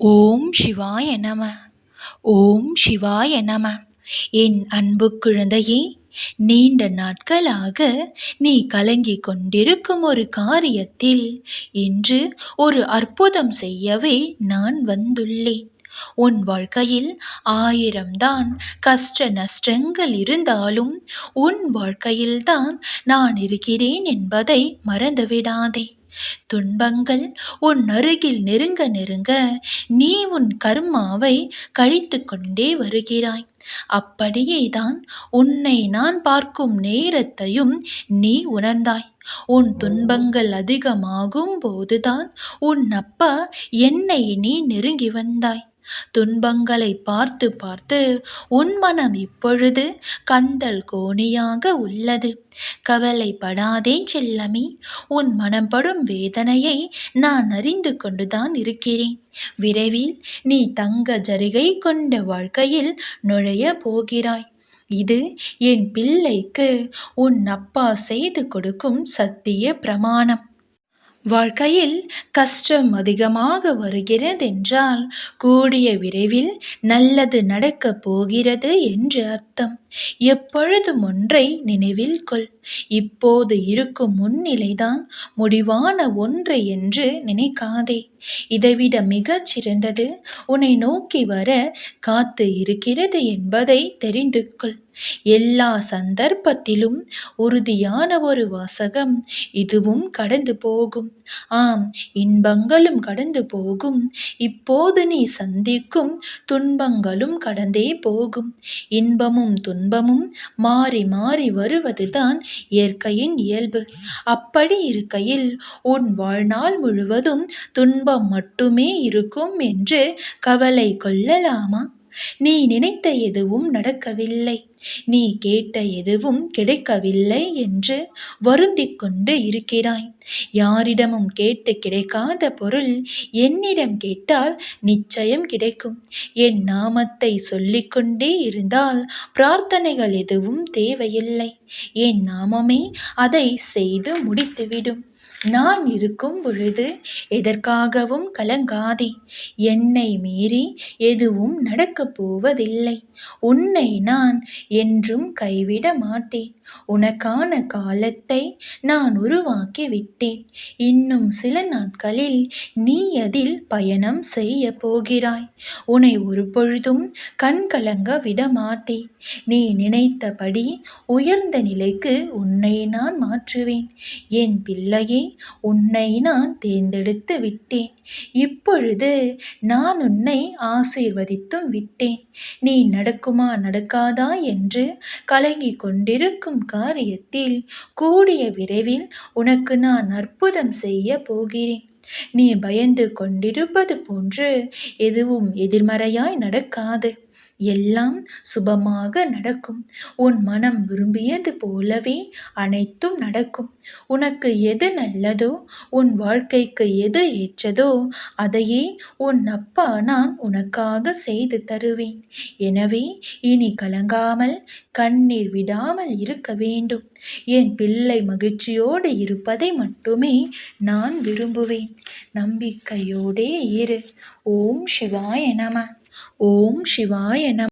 ஓம் சிவாய நம. ஓம் சிவாய நம. என் அன்பு குழந்தையே நீண்ட நாட்களாக நீ கலங்கி கொண்டிருக்கும் ஒரு காரியத்தில் இன்று ஒரு அற்புதம் செய்யவே நான் வந்துள்ளேன். உன் வாழ்க்கையில் ஆயிரம்தான் கஷ்ட நஷ்டங்கள் இருந்தாலும் உன் வாழ்க்கையில்தான் நான் இருக்கிறேன் என்பதை மறந்துவிடாதே. துன்பங்கள் உன் அருகில் நெருங்க நெருங்க நீ உன் கர்மாவை கழித்து கொண்டே வருகிறாய் அப்படியேதான் உன்னை நான் பார்க்கும் நேரத்தையும் நீ உணர்ந்தாய். உன் துன்பங்கள் அதிகமாகும் போதுதான் உன் அப்பா என்னை நீ நெருங்கி வந்தாய். துன்பங்களை பார்த்து பார்த்து உன் மனம் இப்பொழுது கந்தல் கோணியாக உள்ளது. கவலைப்படாதே செல்லமே உன் மனம் படும் வேதனையை நான் அறிந்து கொண்டுதான் இருக்கிறேன். விரைவில் நீ தங்க ஜரிகை கொண்ட வாழ்க்கையில் நுழைய போகிறாய். இது என் பிள்ளைக்கு உன் அப்பா செய்து கொடுக்கும் சத்திய பிரமாணம். வாழ்க்கையில் கஷ்டம் அதிகமாக வருகிறதென்றால் கூடிய விரைவில் நல்லது நடக்கப் போகிறது என்று அர்த்தம். எப்பொழுதும் ஒன்றை நினைவில் கொள். இப்போது இருக்கும் முன்னிலைதான் முடிவான ஒன்று என்று நினைக்காதே. இதைவிட மிகச் சிறந்தது உன்னை நோக்கி வர காத்து இருக்கிறது என்பதை தெரிந்து கொள் எல்லா சந்தர்ப்பத்திலும் உறுதியான ஒரு வாசகம் இதுவும் கடந்து போகும். ஆம் இன்பங்களும் கடந்து போகும். இப்போது நீ சந்திக்கும் துன்பங்களும் கடந்தே போகும். இன்பமும் துன்பமும் மாறி மாறி வருவதுதான் இயற்கையின் இயல்பு. அப்படி இருக்கையில் உன் வாழ்நாள் முழுவதும் துன்பம் மட்டுமே இருக்கும் என்று கவலை கொள்ளலாமா? நீ நினைத்த எதுவும் நடக்கவில்லை. நீ கேட்ட எதுவும் கிடைக்கவில்லை என்று வருந்திக் கொண்டு இருக்கிறாய். யாரிடமும் கேட்டு கிடைக்காத பொருள் என்னிடம் கேட்டால் நிச்சயம் கிடைக்கும். என் நாமத்தை சொல்லிக்கொண்டே இருந்தால் பிரார்த்தனைகள் எதுவும் தேவையில்லை. என் நாமமே அதை செய்து முடித்துவிடும். நான் இருக்கும் பொழுது எதற்காகவும் கலங்காதே. என்னை மீறி எதுவும் நடக்கப் போவதில்லை. உன்னை நான் என்றும் கைவிட மாட்டேன். உனக்கான காலத்தை நான் உருவாக்கி விட்டேன். இன்னும் சில நாட்களில் நீ அதில் பயணம் செய்ய போகிறாய். உன்னை ஒரு பொழுதும் கண் கலங்க விட மாட்டேன். நீ நினைத்தபடி உயர்ந்த நிலைக்கு உன்னை நான் மாற்றுவேன். என் பிள்ளையே உன்னை நான் தேர்ந்தெடுத்து விட்டேன். இப்பொழுது நான் உன்னை ஆசீர்வதித்தும் விட்டேன். நீ நடக்குமா நடக்காதா என்று கலங்கிக் கொண்டிருக்கும் காரியத்தில் கூடிய விரைவில் உனக்கு நான் அற்புதம் செய்ய போகிறேன். நீ பயந்து கொண்டிருப்பது போன்று எதுவும் எதிர்மறையாய் நடக்காது. எல்லாம் சுபமாக நடக்கும். உன் மனம் விரும்பியது போலவே அனைத்தும் நடக்கும். உனக்கு எது நல்லதோ உன் வாழ்க்கைக்கு எது ஏற்றதோ அதையே உன் அப்பா நான் உனக்காக செய்து தருவேன். எனவே இனி கலங்காமல் கண்ணீர் விடாமல் இருக்க வேண்டும். என் பிள்ளை மகிழ்ச்சியோடு இருப்பதை மட்டுமே நான் விரும்புவேன். நம்பிக்கையோடே இரு. ஓம் சிவாய நம. ஓம் சிவாய நம